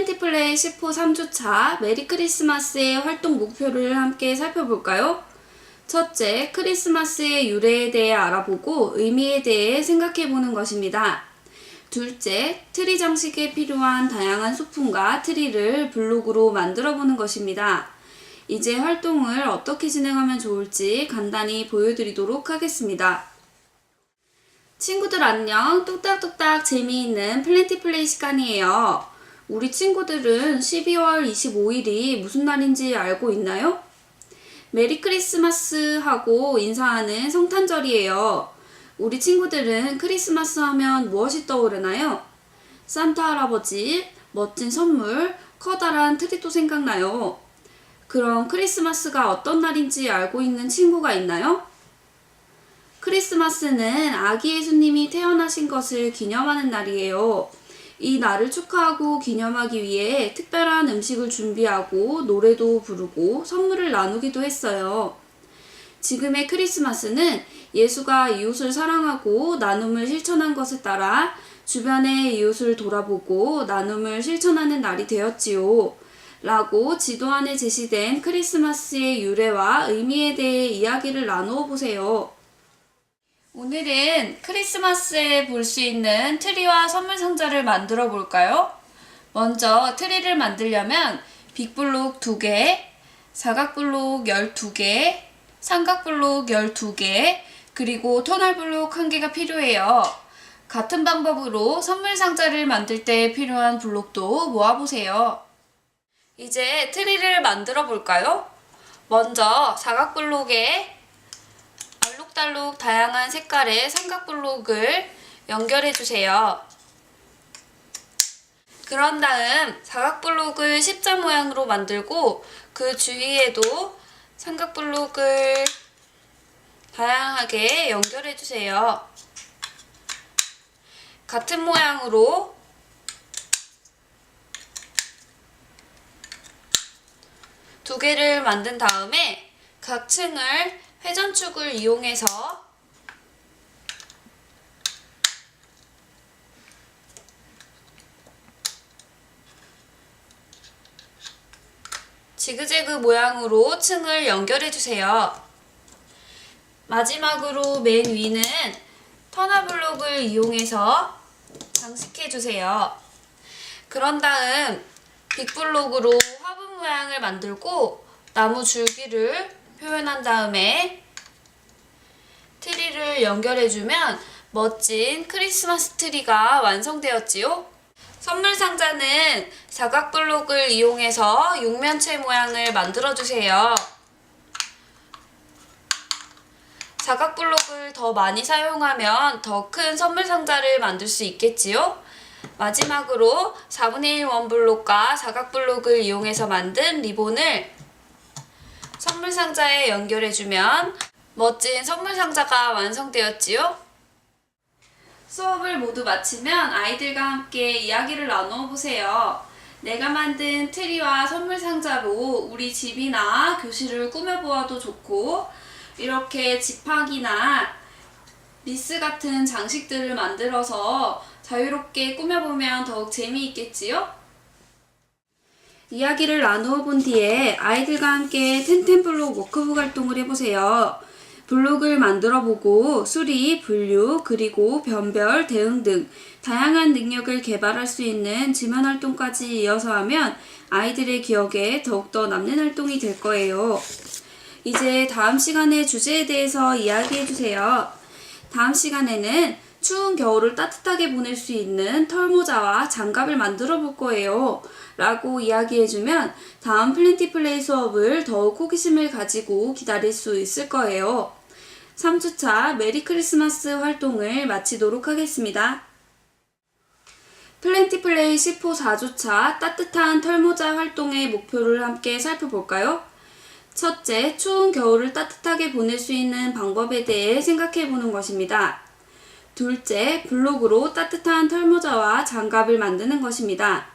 플랜티플레이 10호 3주차 메리 크리스마스의 활동 목표를 함께 살펴볼까요? 첫째, 크리스마스의 유래에 대해 알아보고 의미에 대해 생각해보는 것입니다. 둘째, 트리 장식에 필요한 다양한 소품과 트리를 블록으로 만들어보는 것입니다. 이제 활동을 어떻게 진행하면 좋을지 간단히 보여드리도록 하겠습니다. 친구들 안녕. 뚝딱뚝딱 재미있는 플랜티플레이 시간이에요. 우리 친구들은 12월 25일이 무슨 날인지 알고 있나요? 메리 크리스마스 하고 인사하는 성탄절이에요. 우리 친구들은 크리스마스 하면 무엇이 떠오르나요? 산타 할아버지, 멋진 선물, 커다란 트리도 생각나요. 그럼 크리스마스가 어떤 날인지 알고 있는 친구가 있나요? 크리스마스는 아기 예수님이 태어나신 것을 기념하는 날이에요. 이 날을 축하하고 기념하기 위해 특별한 음식을 준비하고 노래도 부르고 선물을 나누기도 했어요. 지금의 크리스마스는 예수가 이웃을 사랑하고 나눔을 실천한 것에 따라 주변의 이웃을 돌아보고 나눔을 실천하는 날이 되었지요. 라고 지도 안에 제시된 크리스마스의 유래와 의미에 대해 이야기를 나누어 보세요. 오늘은 크리스마스에 볼 수 있는 트리와 선물 상자를 만들어 볼까요? 먼저 트리를 만들려면 빅블록 2개, 사각블록 12개, 삼각블록 12개, 그리고 터널블록 1개가 필요해요. 같은 방법으로 선물 상자를 만들 때 필요한 블록도 모아보세요. 이제 트리를 만들어 볼까요? 먼저 사각블록에 알록달록 다양한 색깔의 삼각 블록을 연결해 주세요. 그런 다음 사각 블록을 십자 모양으로 만들고 그 주위에도 삼각 블록을 다양하게 연결해 주세요. 같은 모양으로 두 개를 만든 다음에 각 층을 회전축을 이용해서 지그재그 모양으로 층을 연결해 주세요. 마지막으로 맨 위는 터널블록을 이용해서 장식해 주세요. 그런 다음 빅블록으로 화분 모양을 만들고 나무 줄기를 표현한 다음에 트리를 연결해주면 멋진 크리스마스 트리가 완성되었지요. 선물 상자는 사각 블록을 이용해서 육면체 모양을 만들어주세요. 사각 블록을 더 많이 사용하면 더 큰 선물 상자를 만들 수 있겠지요. 마지막으로 4분의 1 원블록과 사각 블록을 이용해서 만든 리본을 선물 상자에 연결해주면 멋진 선물 상자가 완성되었지요. 수업을 모두 마치면 아이들과 함께 이야기를 나누어 보세요. 내가 만든 트리와 선물 상자로 우리 집이나 교실을 꾸며보아도 좋고, 이렇게 지팡이나 리스 같은 장식들을 만들어서 자유롭게 꾸며보면 더욱 재미있겠지요? 이야기를 나누어 본 뒤에 아이들과 함께 텐텐블록 워크북 활동을 해보세요. 블록을 만들어 보고 수리, 분류, 그리고 변별, 대응 등 다양한 능력을 개발할 수 있는 지만 활동까지 이어서 하면 아이들의 기억에 더욱더 남는 활동이 될 거예요. 이제 다음 시간의 주제에 대해서 이야기해 주세요. 다음 시간에는 추운 겨울을 따뜻하게 보낼 수 있는 털모자와 장갑을 만들어 볼 거예요. 라고 이야기해주면 다음 플랜티 플레이 수업을 더욱 호기심을 가지고 기다릴 수 있을 거예요. 3주차 메리 크리스마스 활동을 마치도록 하겠습니다. 플랜티 플레이 10호 4주차 따뜻한 털모자 활동의 목표를 함께 살펴볼까요? 첫째, 추운 겨울을 따뜻하게 보낼 수 있는 방법에 대해 생각해 보는 것입니다. 둘째, 블록으로 따뜻한 털모자와 장갑을 만드는 것입니다.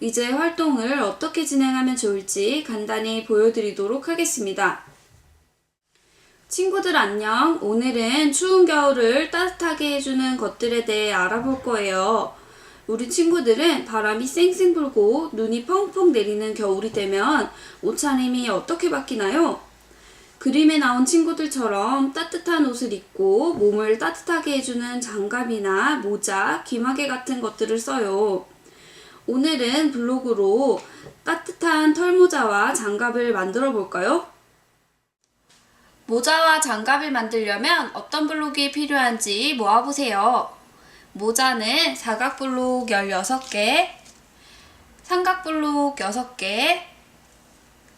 이제 활동을 어떻게 진행하면 좋을지 간단히 보여드리도록 하겠습니다. 친구들 안녕. 오늘은 추운 겨울을 따뜻하게 해주는 것들에 대해 알아볼 거예요. 우리 친구들은 바람이 쌩쌩 불고 눈이 펑펑 내리는 겨울이 되면 옷차림이 어떻게 바뀌나요? 그림에 나온 친구들처럼 따뜻한 옷을 입고 몸을 따뜻하게 해주는 장갑이나 모자, 귀마개 같은 것들을 써요. 오늘은 블로그로 따뜻한 털모자와 장갑을 만들어 볼까요? 모자와 장갑을 만들려면 어떤 블록이 필요한지 모아보세요. 모자는 사각 블록 16개, 삼각 블록 6개,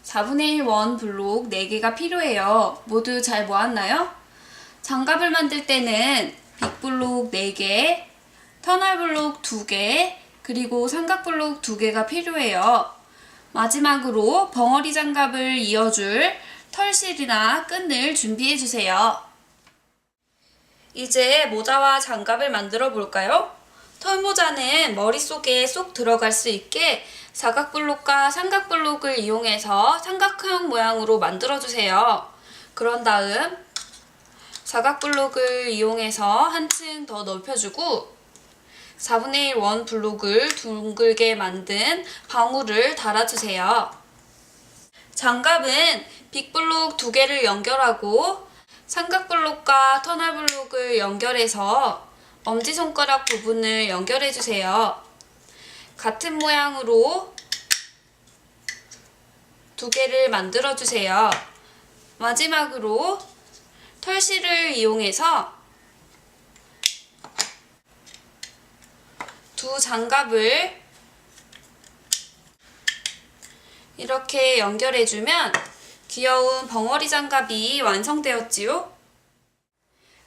4분의 1 원 블록 4개가 필요해요. 모두 잘 모았나요? 장갑을 만들 때는 빅 블록 4개, 터널 블록 2개, 그리고 삼각 블록 2개가 필요해요. 마지막으로 벙어리 장갑을 이어줄 털실이나 끈을 준비해 주세요. 이제 모자와 장갑을 만들어 볼까요? 털모자는 머릿속에 쏙 들어갈 수 있게 사각블록과 삼각블록을 이용해서 삼각형 모양으로 만들어 주세요. 그런 다음 사각블록을 이용해서 한층 더 넓혀주고 4분의 1 원 블록을 둥글게 만든 방울을 달아주세요. 장갑은 빅블록 두 개를 연결하고 삼각블록과 터널블록을 연결해서 엄지손가락 부분을 연결해 주세요. 같은 모양으로 두 개를 만들어 주세요. 마지막으로 털실을 이용해서 두 장갑을 이렇게 연결해주면 귀여운 벙어리 장갑이 완성되었지요?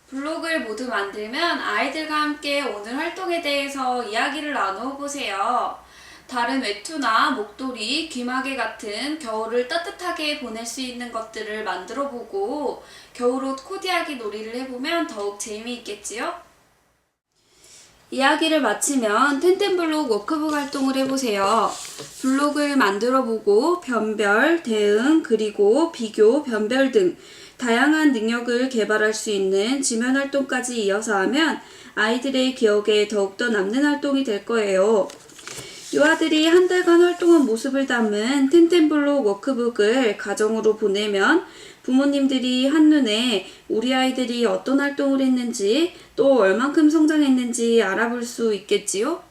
블록을 모두 만들면 아이들과 함께 오늘 활동에 대해서 이야기를 나누어 보세요. 다른 외투나 목도리, 귀마개 같은 겨울을 따뜻하게 보낼 수 있는 것들을 만들어 보고 겨울옷 코디하기 놀이를 해보면 더욱 재미있겠지요? 이야기를 마치면 텐텐블록 워크북 활동을 해보세요. 블록을 만들어 보고 변별, 대응, 그리고 비교, 변별 등 다양한 능력을 개발할 수 있는 지면 활동까지 이어서 하면 아이들의 기억에 더욱더 남는 활동이 될 거예요. 유아들이 한 달간 활동한 모습을 담은 텐텐블록 워크북을 가정으로 보내면 부모님들이 한눈에 우리 아이들이 어떤 활동을 했는지 또 얼만큼 성장했는지 알아볼 수 있겠지요?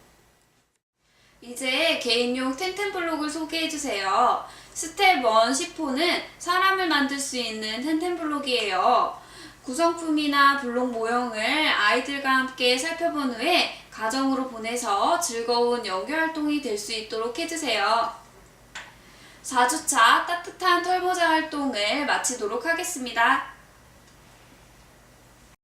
이제 개인용 텐텐블록을 소개해주세요. 스텝 1 10호는 사람을 만들 수 있는 텐텐블록이에요. 구성품이나 블록 모형을 아이들과 함께 살펴본 후에 가정으로 보내서 즐거운 연결 활동이 될 수 있도록 해주세요. 4주차 따뜻한 털모자 활동을 마치도록 하겠습니다.